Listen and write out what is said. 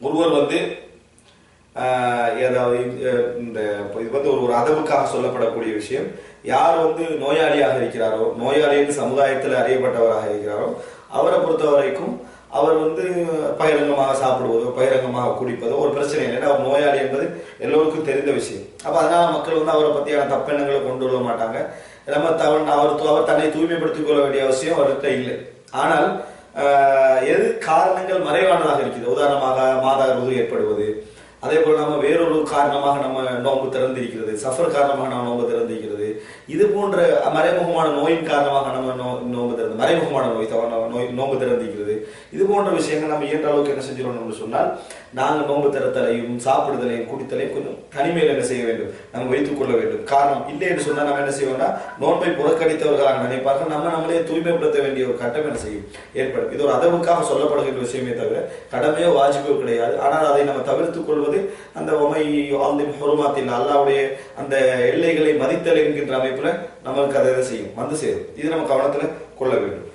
ஒருவர் வந்து ஏதாவது இந்த இது வந்து ஒரு ஒரு அதவுக்காக சொல்லப்படக்கூடிய விஷயம். யார் வந்து நோயாளியாக இருக்கிறாரோ நோயாளின்னு சமுதாயத்தில் அறியப்பட்டவராக இருக்கிறாரோ அவரை பொறுத்த வரைக்கும் அவர் வந்து பகிரங்கமாக சாப்பிடுவதோ பகிரங்கமாக குடிப்பதோ ஒரு பிரச்சனை இல்லை அவர் நோயாளி என்பது எல்லோருக்கும் தெரிந்த விஷயம். அப்போ அதனால் மக்கள் வந்து அவரை பற்றியான தப்பெண்ணங்களை கொண்டு வர மாட்டாங்க. நம்ம தவன் அவர் அவர் தன்னை தூய்மைப்படுத்திக் கொள்ள வேண்டிய அவசியம் அவர்கிட்ட இல்லை. ஆனால் எது காரணங்கள் மறைவானதாக இருக்குது உதாரணமாக மாதா ருது ஏற்படுவது. அதே போல் நம்ம வேறொரு காரணமாக நம்ம நோன்பு திறந்திருக்கிறது. சஃபர் காரணமாக நம்ம நோன்பு திறந்திருக்கிறது. இது போன்ற மறைமுகமான நோயின் காரணமாக நம்ம நோ- நோம்பு திறந்து மறைமுகமான நோய் தவறு நோய் நோம்பு திறந்திக்கிறது இது போன்ற விஷயங்கள் நம்ம இயன்ற அளவுக்கு என்ன செஞ்சிடணும்னு சொன்னால் நாங்கள் நோன்பு திறத்தலையும் சாப்பிடுதலையும் குடித்தலையும் கொஞ்சம் தனிமையில் என்ன செய்ய வேண்டும்? நம்ம வைத்துக் கொள்ள வேண்டும். காரணம் இல்லை என்று சொன்னால் நம்ம என்ன செய்வோம்னா நோன்பை புறக்கணித்தவர்களாக நினைப்பார்கள். நம்ம நம்மளே தூய்மைப்படுத்த வேண்டிய ஒரு கட்டம் என்ன செய்யும்? ஏற்படும். இது ஒரு அதவுக்காக சொல்லப்படுகின்ற விஷயமே தவிர கடமையோ வாஜிபோ கிடையாது. ஆனால் அதை நம்ம தவிர்த்துக் கொள்வது அந்த உமை ஆழ்ந்த ஹொருமாத்தில் அல்லாவுடைய அந்த எல்லைகளை மதித்தல் இருக்கின்ற அமைப்புல நம்மளுக்கு அதை செய்யும் வந்து சேரும். இது நம்ம கவனத்துல கொள்ள வேண்டும்.